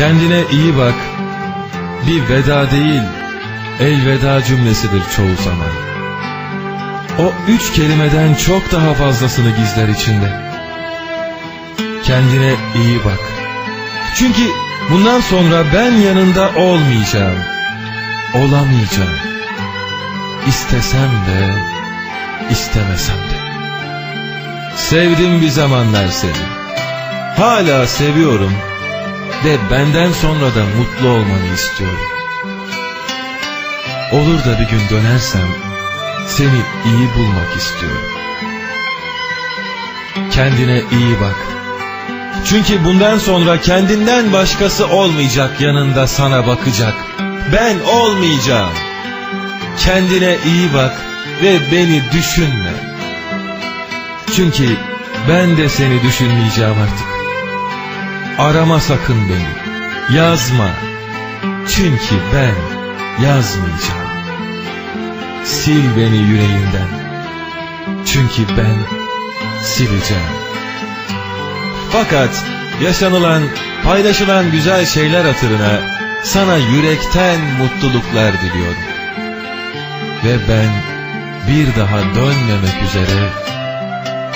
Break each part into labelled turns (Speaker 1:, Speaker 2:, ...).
Speaker 1: Kendine iyi bak. Bir veda değil, elveda cümlesidir çoğu zaman. O üç kelimeden çok daha fazlasını gizler içinde. Kendine iyi bak. Çünkü bundan sonra ben yanında olmayacağım. Olamayacağım. İstesem de, istemesem de. Sevdim bir zamanlar seni. Hala seviyorum ve benden sonra da mutlu olmanı istiyorum. Olur da bir gün dönersem seni iyi bulmak istiyorum. Kendine iyi bak. Çünkü bundan sonra kendinden başkası olmayacak yanında sana bakacak. Ben olmayacağım. Kendine iyi bak ve beni düşünme. Çünkü ben de seni düşünmeyeceğim artık. Arama sakın beni. Yazma. Çünkü ben yazmayacağım. Sil beni yüreğinden. Çünkü ben sileceğim. Fakat yaşanılan, paylaşılan güzel şeyler hatırına sana yürekten mutluluklar diliyorum. Ve ben bir daha dönmemek üzere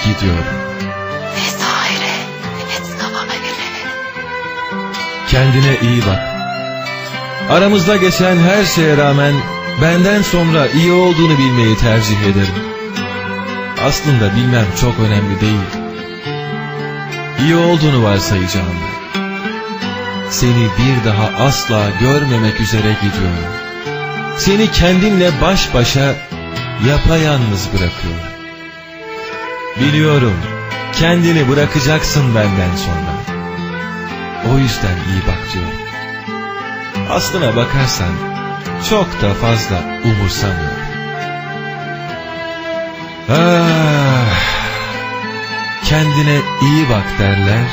Speaker 1: gidiyorum. Kendine iyi bak. Aramızda geçen her şeye rağmen benden sonra iyi olduğunu bilmeyi tercih ederim. Aslında bilmem çok önemli değil. İyi olduğunu varsayacağım. Seni bir daha asla görmemek üzere gidiyorum. Seni kendinle baş başa yapayalnız bırakıyorum. Biliyorum kendini bırakacaksın benden sonra. O yüzden iyi bak diyorum. Aslına bakarsan çok da fazla umursamıyorum. Ah, kendine iyi bak derler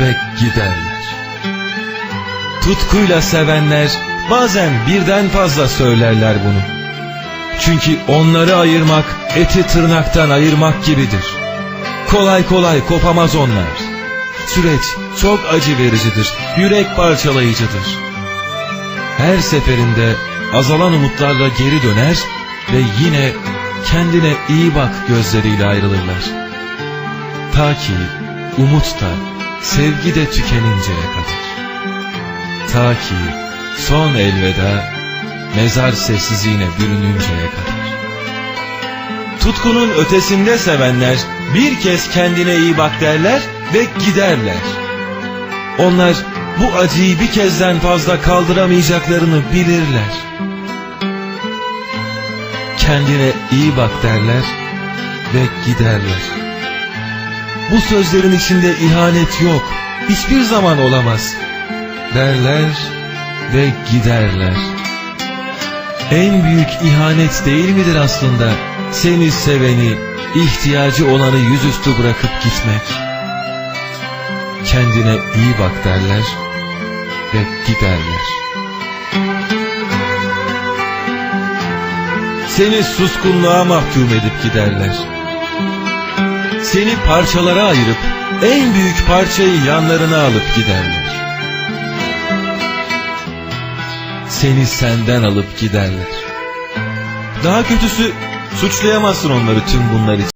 Speaker 1: ve giderler. Tutkuyla sevenler bazen birden fazla söylerler bunu. Çünkü onları ayırmak eti tırnaktan ayırmak gibidir. Kolay kolay kopamaz onlar. Süreç çok acı vericidir, yürek parçalayıcıdır. Her seferinde azalan umutlarla geri döner ve yine kendine iyi bak gözleriyle ayrılırlar. Ta ki umut da, sevgi de tükeninceye kadar. Ta ki son elveda mezar sessizliğine bürününceye kadar. Tutkunun ötesinde sevenler bir kez kendine iyi bak derler ve giderler. Onlar bu acıyı bir kezden fazla kaldıramayacaklarını bilirler. Kendine iyi bak derler ve giderler. Bu sözlerin içinde ihanet yok, hiçbir zaman olamaz derler ve giderler. En büyük ihanet değil midir aslında seni seveni, ihtiyacı olanı yüzüstü bırakıp gitmek? Kendine iyi bak derler ve giderler. Seni suskunluğa mahkum edip giderler. Seni parçalara ayırıp en büyük parçayı yanlarına alıp giderler. Seni senden alıp giderler. Daha kötüsü suçlayamazsın onları tüm bunlar için.